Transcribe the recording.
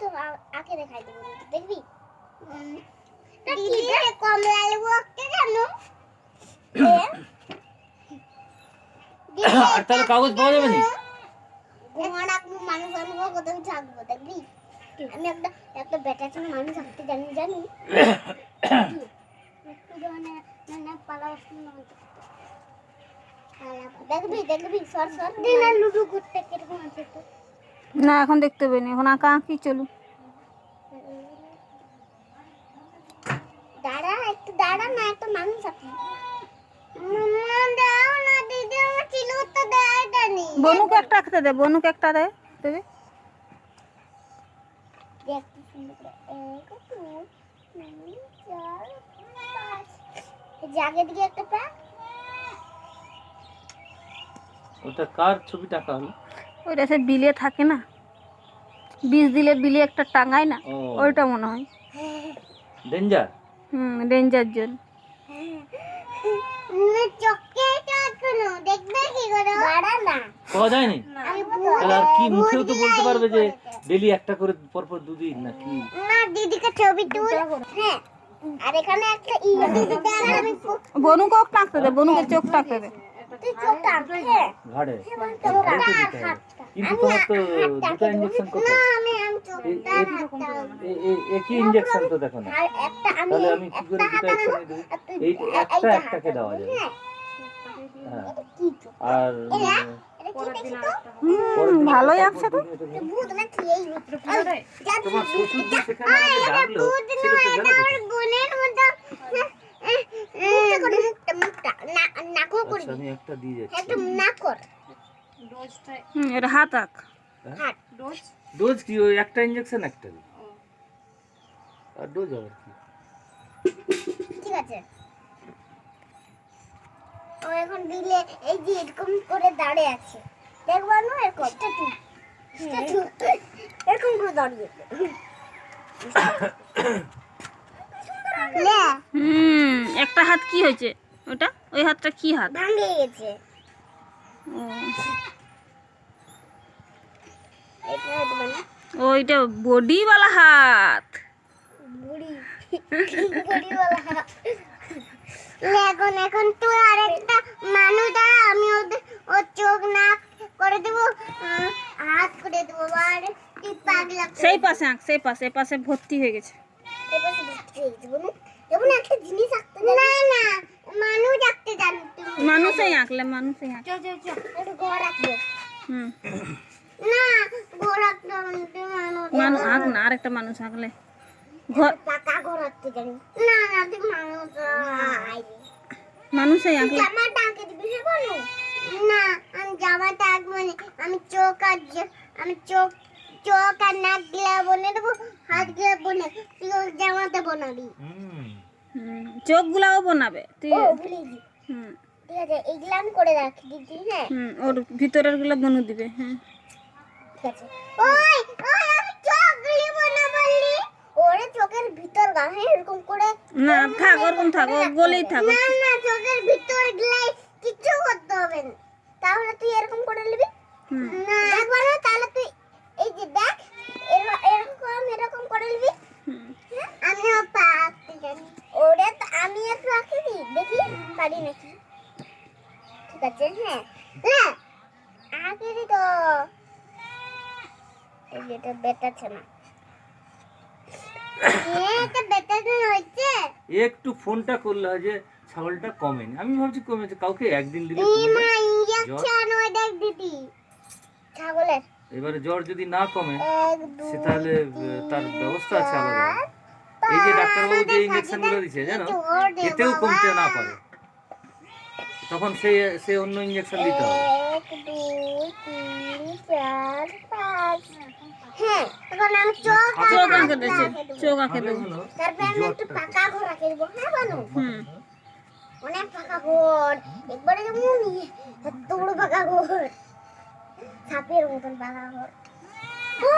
তো দেখাই দেবো দেখবি? কমলা লেবু আঁকতে জানো আর তাহলে কাগজ পাওয়া যাবে না? ঘোড়া আঁকবো মানুষ কিছু দেখবি? আমি একটা একটা বেটা ছিল মানুষ আঁকতে জানি জানি? দেখবি দেখবি সর সর। দিনা লুডু ঘুরতে কীরকম আছে তো? না এখন দেখতে পাইনি এখন আঁকা আঁকি চলুক দাঁড়া একটু দাঁড়া না একটা মানুষ চিলু বনুকে একটা আঁকতে দে বনুকে একটা দে দেবে? দিকে পা। ওটা কার ছবি টাকা হলো? ওইটা সে বিলে থাকে না। বীজ দিলে বিলে একটা টাঙায় না ওইটা মনে হয়। ডেঞ্জার হুম রেঞ্জার জন্য চোখে কোনো দেখবে কি করে? দাঁড়া না। পাওয়া যায়নি? আর কি মুখেও তো বলতে পারবে যে ডেলি একটা করে পরপর দুদিন না কি? না দিদিকে ছবি তুল। হ্যাঁ। আর এখানে একটা ই দে বনুকে চোখটা আঁকতে দে। তুই চোখটা আঁক হ্যাঁ। ঘাড়ে। কিন্তু তোমার তো দুটো ইঞ্জেকশন না আমি আমি চোখটা এ- হাতটা এ- এ- একই ইঞ্জেকশন তো দেখো না। একটা আমি তাহলে আমি কি করে দুটো একসঙ্গে দেবো? এই একটা একটাকে দেওয়া যাবে। হ্যাঁ। হ্যাঁ। আর ভালোই আঁকছে তো। যা তোমার শ্বশুর যে সেখানে ডাকলো সেটা তো? মুখটা না একটা কর। হুম এটা হাত আঁক হাত ডোজ। কি ওই একটা ইঞ্জেকশন একটা। আর ডোজ আবার কি? ঠিক আছে। ও এখন দিলে এই যে এরকম করে দাঁড়িয়ে আছে। দেখব না এরকম। স্ট্যাচু স্ট্যাচু এরকম করে দাঁড়িয়ে হুম একটা হাত কি হয়েছে? ওটা? ওই হাতটা কি হাত? ভাঙে গেছে। ও। হতে ওইটা বডিওয়ালা হাত। বুড়ি। এখন এখন তুই আরেকটা মানুষ দ্বারা আমি ওদের ওর চোখ নাক করে দেবো হাত করে দেবো আর পাগলা সেই পাশে আঁক সেই পাশে পাশে ভর্তি হয়ে গেছে। এবার সে ভর্তি হয়ে গেছে, বলুন। যেমন একটা জিনিস আঁকতে না না মানুষ আঁকতে জানি মানুষই আঁকলে মানুষই আঁক। একটু ঘর আঁকবো। হুম। না মানুষ আঁক না আরেকটা মানুষ আঁকলে। ঘর পাকা ঘর আঁকতে জানি। না না তুমি মানুষ মানুষই আঁকলে জামাটা আঁকে দিবি হ্যাঁ বলো না আমি জামাটা আঁকবো না আমি চোখ আর আমি চোখ চোখ আর নাক গিলা বনে দেবো হাত গিলা বনে তুই ওই জামাটা বানাবি। হুম। হুম চোখগুলাও বানাবে তুই ও ভুলে গেছি। হুম। ঠিক আছে এইগুলো আমি করে রাখি দিদি হ্যাঁ। ওর ভিতরেরগুলো বনু দিবে হ্যাঁ। আছে। ওই ওই আমি চোখ গুলি বানাবো বললি। ওরে চোখের ভিতর গা হ্যাঁ এরকম করে না থাক ওরকম থাক গলেই থাক না না চোখের ভিতর গলাই কিছু করতে হবে না। তাহলে তুই এরকম করে নিবি? না একবার তাহলে তুই এই যে দেখ এরকম এরকম করে নিবি। হুম। হ্যাঁ? আমিও জানি। ওরে তো আমি একটু আঁকি দিই দেখি পারি নাকি? ঠিক আছে হ্যাঁ। হ্যাঁ আঁকি দি তো। এটা এটা হচ্ছে একটু ফোনটা করলে হয় যে ছাগলটা কমেনি। আমি ভাবছি কমেছে কাউকে একদিন দিলে এই কমে মা যায়। ইঞ্জেকশন ওই দেখ দিদি ছাগলের। এবারে জ্বর যদি না কমে সে তাহলে তার ব্যবস্থা আছে আলাদা। এই যে ডাক্তারবাবু যে ইঞ্জেকশনগুলো দিচ্ছে জানো? এতেও কমতে না পারে। তখন সে সে অন্য ইঞ্জেকশন দিতে হবে। এক দুই তিন চার পাঁচ। হ্যাঁ এখন আমি চোখ চোখ আঁকে দিয়েছে চোখ আঁকে দেবো তারপরে আমি একটু পাকা ঘর আঁকে দেবো হ্যাঁ বানু? হুম। অনেক পাকা ঘর একবারে যেমন এত বড় পাকা ঘর সাপের মতন পাকা ঘর ও